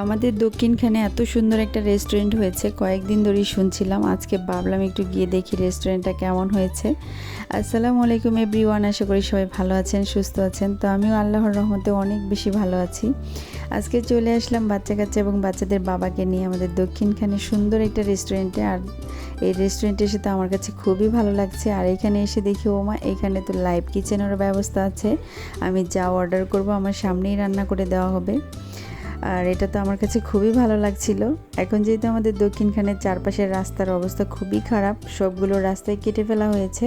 আমাদের দক্ষিণখানে এত সুন্দর একটা রেস্টুরেন্ট হয়েছে, কয়েকদিন ধরেই শুনছিলাম। আজকে ভাবলাম একটু গিয়ে দেখি রেস্টুরেন্টটা কেমন হয়েছে। আসসালামু আলাইকুম এভরিওয়ান আশা করি সবাই ভালো আছেন, সুস্থ আছেন। তো আমিও আল্লাহর রহমতে অনেক বেশি ভালো আছি। আজকে চলে আসলাম বাচ্চা কাচ্চা এবং বাচ্চাদের বাবাকে নিয়ে আমাদের দক্ষিণখানে সুন্দর একটা রেস্টুরেন্টে আর এই রেস্টুরেন্টে এসে তো আমার কাছে খুবই ভালো লাগছে। আর এখানে এসে দেখি ওমা এখানে তো লাইভ কিচেনেরও ব্যবস্থা আছে। আমি যা অর্ডার করব, আমার সামনেই রান্না করে দেওয়া হবে। আর এটা তো আমার কাছে খুবই ভালো লাগছিল। এখন যেহেতু আমাদের দক্ষিণখানের চারপাশের রাস্তার অবস্থা খুবই খারাপ, সবগুলো রাস্তায় কেটে ফেলা হয়েছে,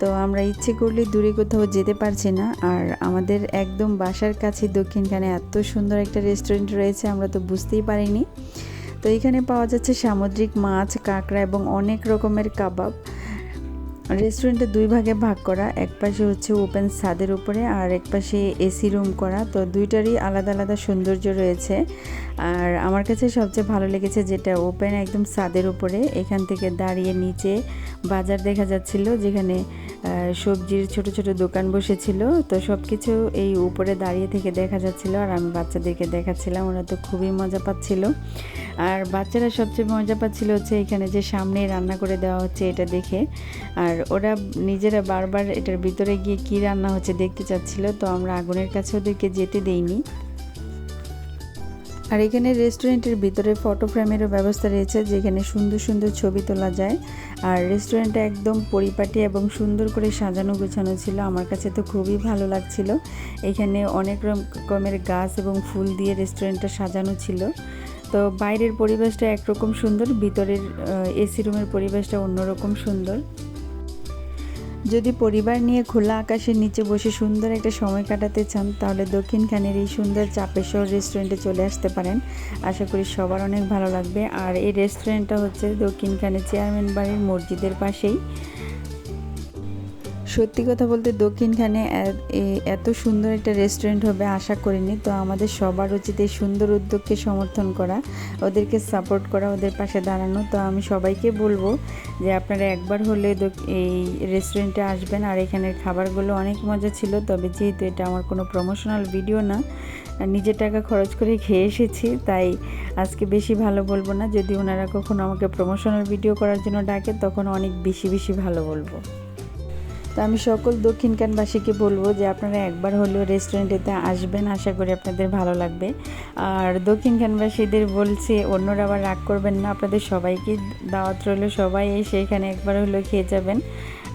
তো আমরা ইচ্ছে করলে দূরে কোথাও যেতে পারছি না। আর আমাদের একদম বাসার কাছে দক্ষিণখানে এত সুন্দর একটা রেস্টুরেন্ট রয়েছে, আমরা তো বুঝতেই পারিনি। তো এখানে পাওয়া যাচ্ছে সামুদ্রিক মাছ, কাঁকড়া এবং অনেক রকমের কাবাব। রেস্টুরেন্টে দুই ভাগে ভাগ করা। এক পাশে হচ্ছে ওপেন ছাদের উপরে আর এক পাশে এসি রুম করা। তো দুইটারই আলাদা আলাদা সৌন্দর্য রয়েছে। আর আমার কাছে সবচেয়ে ভালো লেগেছে যেটা ওপেন একদম ছাদের উপরে। এখান থেকে দাঁড়িয়ে নিচে বাজার দেখা যাচ্ছিল, যেখানে সবজির ছোট ছোট দোকান বসেছিল। তো সব কিছু এই উপরে দাঁড়িয়ে থেকে দেখা যাচ্ছিল আর আমি বাচ্চাদেরকে দেখাচ্ছিলাম। ওরা তো খুবই মজা পাচ্ছিল। আর বাচ্চারা সবচেয়ে মজা পাচ্ছিল হচ্ছে এখানে যে সামনে রান্না করে দেওয়া হচ্ছে এটা দেখে। আর ওরা নিজেরা বারবার এটার ভিতরে গিয়ে কি রান্না হচ্ছে দেখতে চাচ্ছিল, তো আমরা আগুনের কাছে ওদেরকে যেতে দেইনি। আর এখানে রেস্টুরেন্টের ভিতরে ফটো ফ্রেমেরও ব্যবস্থা রয়েছে, যেখানে সুন্দর সুন্দর ছবি তোলা যায়। আর রেস্টুরেন্টটা একদম পরিপাটি এবং সুন্দর করে সাজানো গোছানো ছিল, আমার কাছে তো খুবই ভালো লাগছিল। এখানে অনেক রকমের গাছ এবং ফুল দিয়ে রেস্টুরেন্টটা সাজানো ছিল। তো বাইরের পরিবেশটা একরকম সুন্দর, ভিতরের এসি রুমের পরিবেশটা অন্যরকম সুন্দর। যদি পরিবার নিয়ে খোলা আকাশের নিচে বসে সুন্দর একটা সময় কাটাতে চান, তাহলে দক্ষিণখানের এই সুন্দর চাপেশ্বর রেস্টুরেন্টে চলে আসতে পারেন। আশা করি সবার অনেক ভালো লাগবে। আর এই রেস্টুরেন্টটা হচ্ছে দক্ষিণখানের চেয়ারম্যান বাড়ির মসজিদের পাশেই। সত্যি কথা বলতে দক্ষিণখানে এত সুন্দর একটা রেস্টুরেন্ট হবে আশা করিনি। তো আমাদের সবার উচিত এই সুন্দর উদ্যোগকে সমর্থন করা, ওদেরকে সাপোর্ট করা, ওদের পাশে দাঁড়ানো। তো আমি সবাইকে বলব যে আপনারা একবার হলে এই রেস্টুরেন্টে আসবেন। আর এখানের খাবারগুলো অনেক মজা ছিল, তবে যেহেতু এটা আমার কোনো প্রমোশনাল ভিডিও না নিজের টাকা খরচ করে খেয়ে এসেছি, তাই আজকে বেশি ভালো বলব না। যদি ওনারা কখনো আমাকে প্রমোশনাল ভিডিও করার জন্য ডাকে, তখন অনেক বেশি বেশি ভালো বলব। তো আমি সকল দক্ষিণকানবাসীকে বলব যে আপনারা একবার হলেও রেস্টুরেন্টেতে আসবেন। আশা করি আপনাদের ভালো লাগবে। আর দক্ষিণখানবাসীদের বলছে, অন্যরা আবার রাগ করবেন না, আপনাদের সবাইকে দাওয়াত রইল। সবাই এসে এখানে একবার হলেও খেয়ে যাবেন।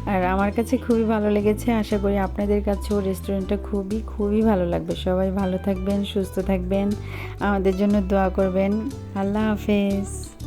আর আমার কাছে খুবই ভালো লেগেছে। আশা করি আপনাদের কাছেও রেস্টুরেন্টটা খুবই খুবই ভালো লাগবে। সবাই ভালো থাকবেন, সুস্থ থাকবেন। আমাদের জন্য দোয়া করবেন। আল্লাহ হাফেজ।